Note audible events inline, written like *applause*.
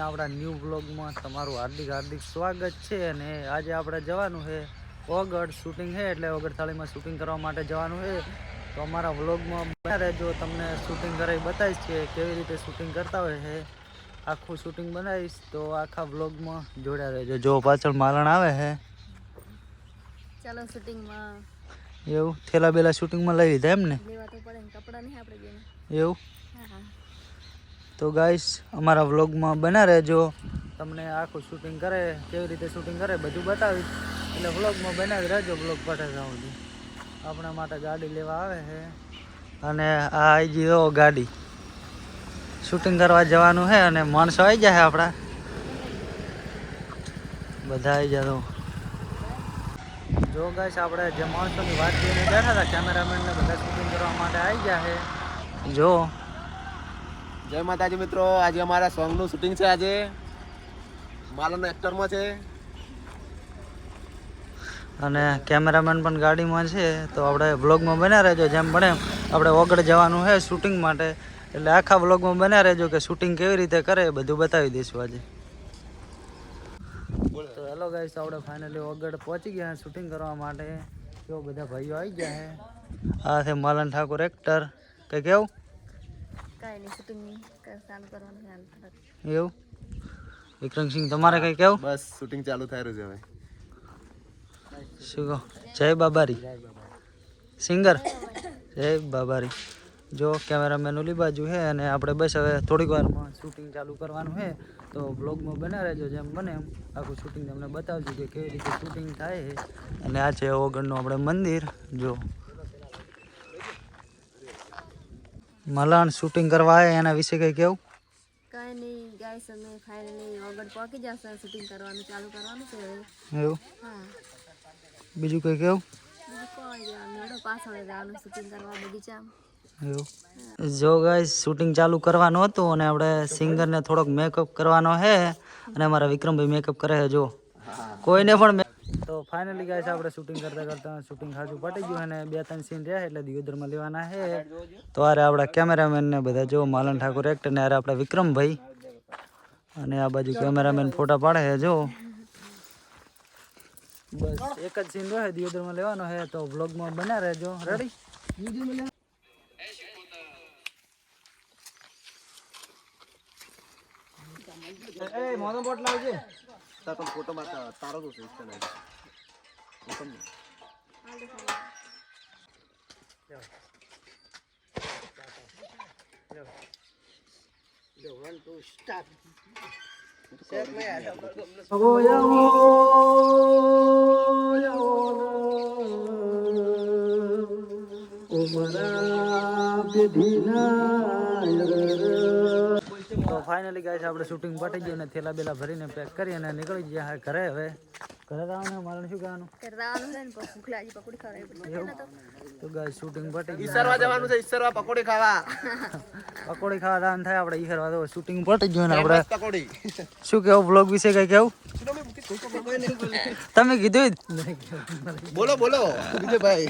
આપણા ન્યૂ બ્લોગમાં તમારું હાર્દિક હાર્દિક સ્વાગત છે અને આજે આપણે જવાનું છે ઓગળ શૂટિંગ છે એટલે ઓગડથાળીમાં શૂટિંગ કરવા માટે જવાનું છે. તો અમારા વ્લોગમાં બન્યા રહેજો તમને શૂટિંગ કરાવી બતાવીશ કે કેવી રીતે શૂટિંગ કરતા હોય છે. આખું શૂટિંગ બનાવીશ તો આખા વ્લોગમાં જોડ્યા રહેજો. જો પાછળ મારણ આવે છે. ચાલો શૂટિંગમાં. એવું થેલા બેલા શૂટિંગમાં લઈ લીધા એમ ને એવું? હા હા. તો ગાઈસ અમારા વ્લોગમાં બના રહેજો. તમને આખું શૂટિંગ કરે, કેવી રીતે શૂટિંગ કરે બધું બતાવીશ. એટલે વ્લોગમાં બનાવી રહેજો વ્લોગ પટે જાઉં આપણા માટે ગાડી લેવા આવે છે. અને આ આવી ગયો ગાડી. શૂટિંગ કરવા જવાનું છે અને માણસો આવી જાય આપણા. બધા આવી જાય તો. જો ગાઈશ આપણે જે માણસોની વાત કરીને બેઠા હતા કેમેરામેનને બધા શૂટિંગ કરવા માટે આવી ગયા છે. જો. જય માતાજી મિત્રો, આજે અમારા સોંગનું શૂટિંગ છે આજે. માલાનો એક્ટરમાં છે. અને કેમેરામેન પણ ગાડીમાં છે, તો આપણે વ્લોગમાં બન્યા રહેજો, જેમ બને આપણે ઓગળ જવાનું છે શૂટિંગ માટે, એટલે આખા વ્લોગમાં બન્યા રહેજો કે શૂટિંગ કેવી રીતે કરે એ બધું બતાવી દઈશું આજે. તો હેલો ગાઈસ આપણે ફાઇનલી ઓગળ પહોંચી ગયા શૂટિંગ કરવા માટે. કેવો બધા ભાઈઓ આવી ગયા છે. આ છે માલન ઠાકોર એક્ટર કંઈ કેવું કાંઈ નહીં શૂટિંગ ચાલુ કરવાનું છે હાલ તરત. એવું તમારે કંઈ કેવું? બસ શૂટિંગ ચાલુ થઈ રહ્યું છે હવે. શું કહો? જય બાબારી. સિંગર? જય બાબારી. જો કેમેરામેન ઓલી બાજુ છે અને આપણે બસ હવે થોડીક વારમાં શૂટિંગ ચાલુ કરવાનું છે. તો બ્લોગમાં બના રહેજો જેમ બને એમ. આખું શૂટિંગ તમને બતાવજો કે કેવી રીતે શૂટિંગ થાય છે. અને આ છે ઓગણનું આપણે મંદિર. જો મલાણ શૂટિંગ કરવા આવે એના વિશે કંઈ કેવું કાંઈ નહીં ગાઈસ અમે ફાઇનલી ઓગળ પહોંચી જશે શૂટિંગ કરવાનું ચાલુ કરવાનું છે એવું? હા. બીજું કંઈ કેવું મેળો પાછળ જવાનું શૂટિંગ કરવા બગીચામાં એવું? જો ગાઈસ શૂટિંગ ચાલુ કરવાનું હતું અને આપણે સિંગરને થોડોક મેકઅપ કરવાનો છે અને અમારા વિક્રમભાઈ મેકઅપ કરે છે જો કોઈને પણ તો ફાઇનલી ગાઈસ આપણે શૂટિંગ કરતા કરતા શૂટિંગ ખાસું પટી ગયું અને બે ત્રણ સીન રહ્યા એટલે દિયોદરમાં લેવાના છે. તો આરે આપણા કેમેરામેન ને બધા. જો માલન ઠાકોર એક્ટર ને આરે આપણા વિક્રમભાઈ. અને આ બાજુ કેમેરામેન ફોટા પાડે છે, જો. બસ, એક જ સીન રહે દિયોદરમાં લેવાનો છે. તો વ્લોગમાં બન્યા રહેજો. રેડી એ મોનો બોટ લાવજે. તાર ફોટો માતા તારો તો છે ઇન્સ્ટા તો ફાઇનલી ગાય આપણે શૂટિંગ પટી ગયું ને થેલા બેલા ભરીને પેક કરી અને નીકળી ગયા ઘરે હવે. ઘરે જવાનું મારે શું કહેવાનું કરવાનું છે ને ભૂખ લાગી પકોડી ખવડાવી તો તો ગાઈસ શૂટિંગ પટી ઈસરવા જવાનું છે ઈસરવા પકોડી ખાવા. *laughs* પકોડી ખાવા દાન થાય આપણે તો શૂટિંગ પટી ગયું ને આપણે. પકોડી. શું કેવું બ્લોગ વિશે કઈ કેવું? તમે કીધું. બોલો બોલો. વિજયભાઈ.